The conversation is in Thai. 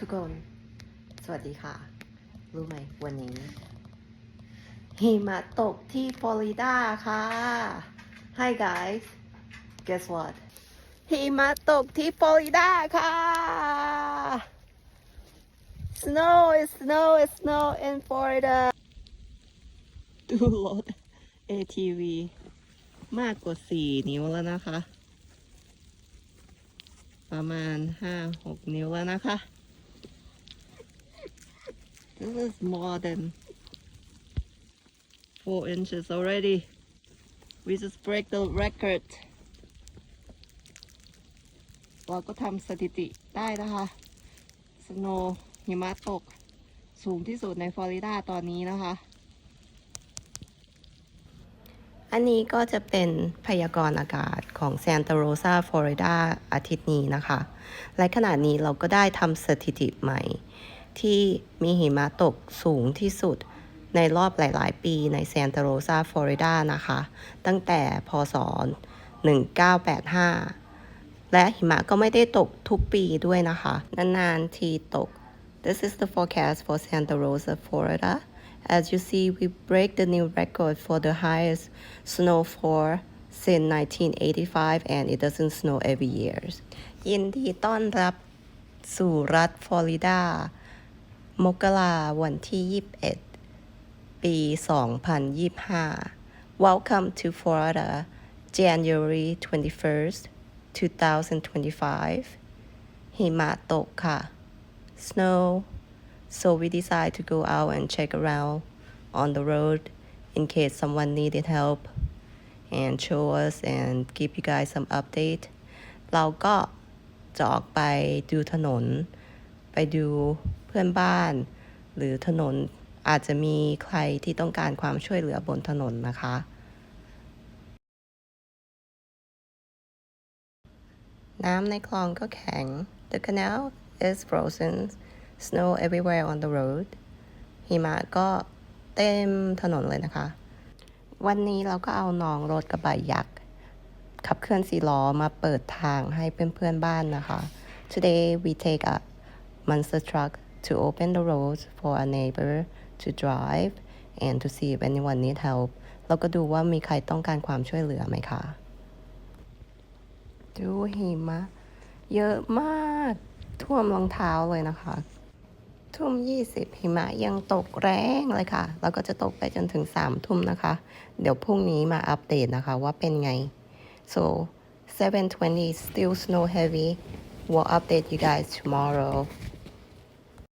ทุกคน สวัสดีค่ะ รู้ไหมวันนี้ หิมะตกที่ฟลอริดาค่ะ Hi guys guess what หิมะตกที่ฟลอริดาค่ะ Snow is snow is snow in Florida ดูรถ ATV มากกว่า4นิ้วแล้วนะคะ ประมาณ5-6นิ้วแล้วนะคะ This is more than 4 inches already. We just break the record. เราก็ทำสถิติได้นะคะ สโนหิมะตก สูงที่สุดในฟลอริดาตอนนี้นะคะ อันนี้ก็จะเป็นพยากรณ์อากาศของซานตาโรซาฟลอริดาอาทิตย์นี้นะคะ และขณะนี้เราก็ได้ทำสถิติใหม่ ที่มีหิมะตกสูงที่สุดในรอบหลาย ๆ ปีในซานตาโรซาฟลอริดานะคะ ตั้งแต่พศ 1985 และหิมะก็ไม่ได้ตกทุกปีด้วยนะคะ นาน ๆ ทีตก This is the forecast for Santa Rosa, Florida. As you see, we break the new record for the highest snowfall since 1985 and it doesn't snow every year. ยินดีต้อนรับสู่รัฐฟลอริดา มกราวันที่ 21 ปี 2025 Welcome to Florida January 21st 2025หิมะตกค่ะ Snow so we decided to go out and check around on the road in case someone needed help and show us and give you guys some update เราก็จะออกไปดูถนน ไปดู พื่อนบ้าน หรือถนนอาจจะมีใครที่ต้องการความช่วยเหลือบนถนนนะคะ น้ำในคลองก็แข็ง The canal is frozen snow everywhere on the road หิมะก็เต็มถนนเลยนะคะ วันนี้เราก็เอาน้องรถกระบะยักษ์ขับเคลื่อนสีล้อมาเปิดทางให้เพื่อนๆบ้านนะคะ Today we take a monster truck to open the roads for a neighbor to drive and to see if anyone need help เราก็ดูว่ามีใครต้องการความช่วยเหลือไหมคะ ดูหิมะ เยอะมาก ท่วมรองเท้าเลยนะคะ ทุ่ม 20 หิมะยังตกแรงเลยค่ะ แล้วก็จะตกไปจนถึง 3 ทุ่มนะคะ เดี๋ยวพรุ่งนี้มาอัปเดตนะคะว่าเป็นไง so 7:20 still snow heavy we'll update you guys tomorrow